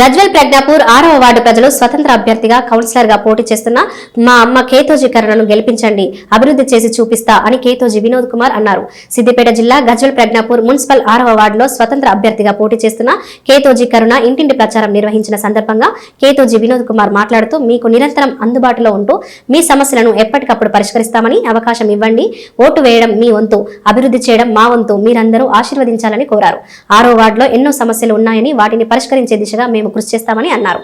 గజ్వెల్ ప్రజ్ఞాపూర్ ఆరవ వార్డు ప్రజలు స్వతంత్ర అభ్యర్థిగా కౌన్సిలర్గా పోటీ చేస్తున్న మా అమ్మ కేతోజీ కరుణను గెలిపించండి అభివృద్ధి చేసి చూపిస్తా అని కేతోజీ వినోద్ కుమార్ అన్నారు. సిద్దిపేట జిల్లా గజ్వెల్ ప్రజ్ఞాపూర్ మున్సిపల్ ఆరవ వార్డులో స్వతంత్ర అభ్యర్థిగా పోటీ చేస్తున్న కేతోజీ కరుణ ఇంటింటి ప్రచారం నిర్వహించిన సందర్భంగా కేతోజీ వినోద్ కుమార్ మాట్లాడుతూ మీకు నిరంతరం అందుబాటులో ఉంటూ మీ సమస్యలను ఎప్పటికప్పుడు పరిష్కరిస్తామని అవకాశం ఇవ్వండి. ఓటు వేయడం మీ వంతు అభివృద్ధి చేయడం మా వంతు మీరందరూ ఆశీర్వదించాలని కోరారు. ఆరో వార్డులో ఎన్నో సమస్యలు ఉన్నాయని వాటిని పరిష్కరించే దిశగా మేము కృషి చేస్తామని అన్నారు.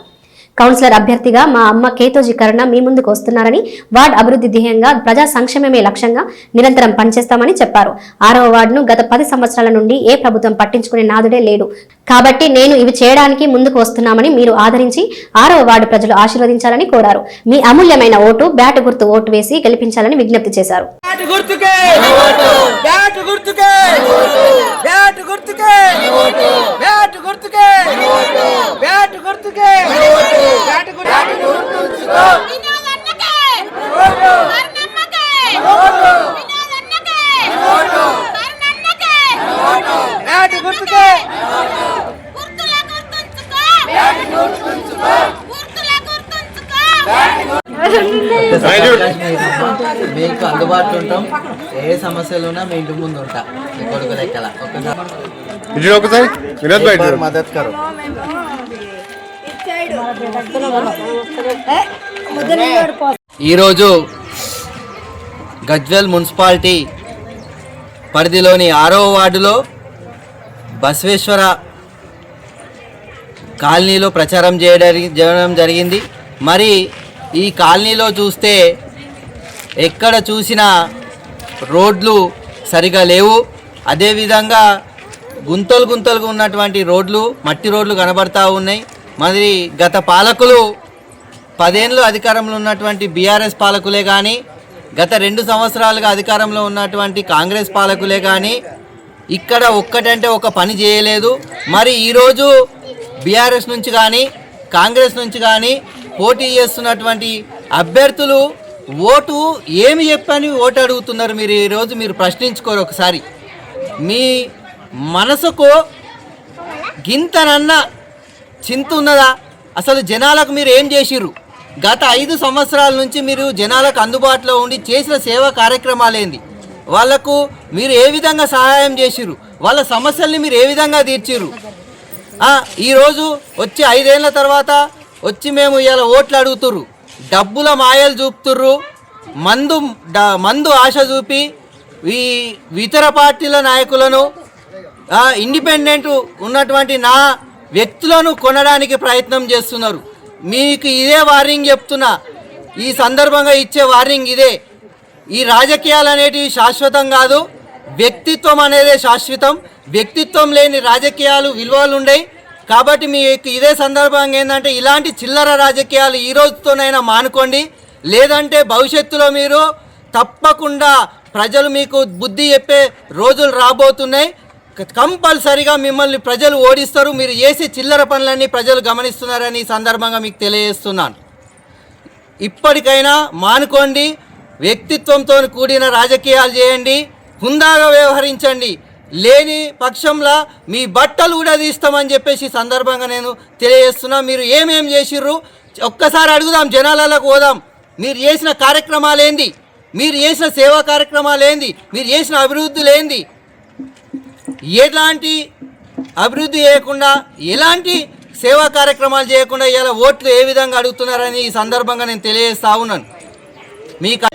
కౌన్సిలర్ అభ్యర్థిగా మా అమ్మ కేతోజీ కరుణ మీ ముందుకు వస్తున్నారని వార్డ్ అభివృద్ధి ధ్యేయంగా ప్రజా సంక్షేమమే లక్ష్యంగా నిరంతరం పనిచేస్తామని చెప్పారు. ఆరవ వార్డును గత పది సంవత్సరాల నుండి ఏ ప్రభుత్వం పట్టించుకునే నాదుడే లేడు. కాబట్టి నేను ఇవి చేయడానికి ముందుకు వస్తున్నామని మీరు ఆదరించి ఆరవ వార్డు ప్రజలు ఆశీర్వదించాలని కోరారు. మీ అమూల్యమైన ఓటు బ్యాటు గుర్తు ఓటు వేసి గెలిపించాలని విజ్ఞప్తి చేశారు. గుర్తుకే! గుర్తుకే! గుర్తుకే బ్యాట్ గుర్తుకే బ్యాట్ గుర్తుకే బ్యాట్ గుర్తుకే వినోదన్నకే కర్ణమ్మకే వినోదన్నకే కర్ణన్నకే బ్యాట్ గుర్తుకే గుర్తుల గుర్తుంచుకో గుర్తుల గుర్తుంచుకో మీకు అందుబాటులో ఉంటాం. ఏ సమస్యలు ఉన్నా మీ ఇంటి ముందు ఉంటా. మీ కొడుకు లెక్కల. ఒకసారి మద్దతు కరు. ఈరోజు గజ్వెల్ మున్సిపాలిటీ పరిధిలోని ఆరవ వార్డులో బసవేశ్వర కాలనీలో ప్రచారం చేయడం జరిగింది. మరి ఈ కాలనీలో చూస్తే ఎక్కడ చూసినా రోడ్లు సరిగా లేవు. అదేవిధంగా గుంతలు గుంతలుగా ఉన్నటువంటి రోడ్లు మట్టి రోడ్లు కనబడతా ఉన్నాయి. మరి గత పాలకులు పదేళ్ళు అధికారంలో ఉన్నటువంటి బీఆర్ఎస్ పాలకులే కానీ గత రెండు సంవత్సరాలుగా అధికారంలో ఉన్నటువంటి కాంగ్రెస్ పాలకులే కానీ ఇక్కడ ఒక్కటంటే ఒక పని చేయలేదు. మరి ఈరోజు బీఆర్ఎస్ నుంచి కానీ కాంగ్రెస్ నుంచి కానీ పోటీ చేస్తున్నటువంటి అభ్యర్థులు ఓటు ఏమి చెప్పని ఓటు అడుగుతున్నారు మీరు ఈరోజు మీరు ప్రశ్నించుకోరు ఒకసారి. మీ మనసుకు గింతనన్న చింత ఉన్నదా? అసలు జనాలకు మీరు ఏం చేసిర్రు? గత ఐదు సంవత్సరాల నుంచి మీరు జనాలకు అందుబాటులో ఉండి చేసిన సేవా కార్యక్రమాలేంది? వాళ్ళకు మీరు ఏ విధంగా సహాయం చేసిర్రు? వాళ్ళ సమస్యల్ని మీరు ఏ విధంగా తీర్చిర్రు? ఈరోజు వచ్చే ఐదేళ్ళ తర్వాత వచ్చి మేము ఇలా ఓట్లు అడుగుతుర్రు. డబ్బుల మాయలు చూపుతుర్రు. మందు మందు ఆశ చూపి ఈ ఇతర పార్టీల నాయకులను ఇండిపెండెంట్ ఉన్నటువంటి నా వ్యక్తులను కొనడానికి ప్రయత్నం చేస్తున్నారు. మీకు ఇదే వార్నింగ్ చెప్తున్నా. ఈ సందర్భంగా ఇచ్చే వార్నింగ్ ఇదే. ఈ రాజకీయాలు అనేటివి శాశ్వతం కాదు. వ్యక్తిత్వం అనేదే శాశ్వతం. వ్యక్తిత్వం లేని రాజకీయాలు విలువలు ఉండేవి కాబట్టి మీకు ఇదే సందర్భంగా ఏంటంటే ఇలాంటి చిల్లర రాజకీయాలు ఈ రోజుతోనైనా మానుకోండి. లేదంటే భవిష్యత్తులో మీరు తప్పకుండా ప్రజలు మీకు బుద్ధి చెప్పే రోజులు రాబోతున్నాయి. కంపల్సరీగా కంపల్సరిగా మిమ్మల్ని ప్రజలు ఓడిస్తారు. మీరు చేసే చిల్లర పనులన్నీ ప్రజలు గమనిస్తున్నారని ఈ సందర్భంగా మీకు తెలియజేస్తున్నాను. ఇప్పటికైనా మానుకోండి. వ్యక్తిత్వంతో కూడిన రాజకీయాలు చేయండి. హుందాగా వ్యవహరించండి. లేని పక్షంలో మీ బట్టలు కూడా తీస్తామని చెప్పేసి సందర్భంగా నేను తెలియజేస్తున్నా. మీరు ఏమేం చేసిర్రు? ఒక్కసారి అడుగుదాం జనాలకు పోదాం. మీరు చేసిన కార్యక్రమాలు ఏంది మీరు చేసిన సేవా కార్యక్రమాలు ఏంది మీరు చేసిన అభివృద్ధులు ఏంది ఎలాంటి అభివృద్ధి చేయకుండా ఎలాంటి సేవా కార్యక్రమాలు చేయకుండా ఇలా ఓట్లు ఏ విధంగా అడుగుతున్నారని ఈ సందర్భంగా నేను తెలియజేస్తా ఉన్నాను. మీకు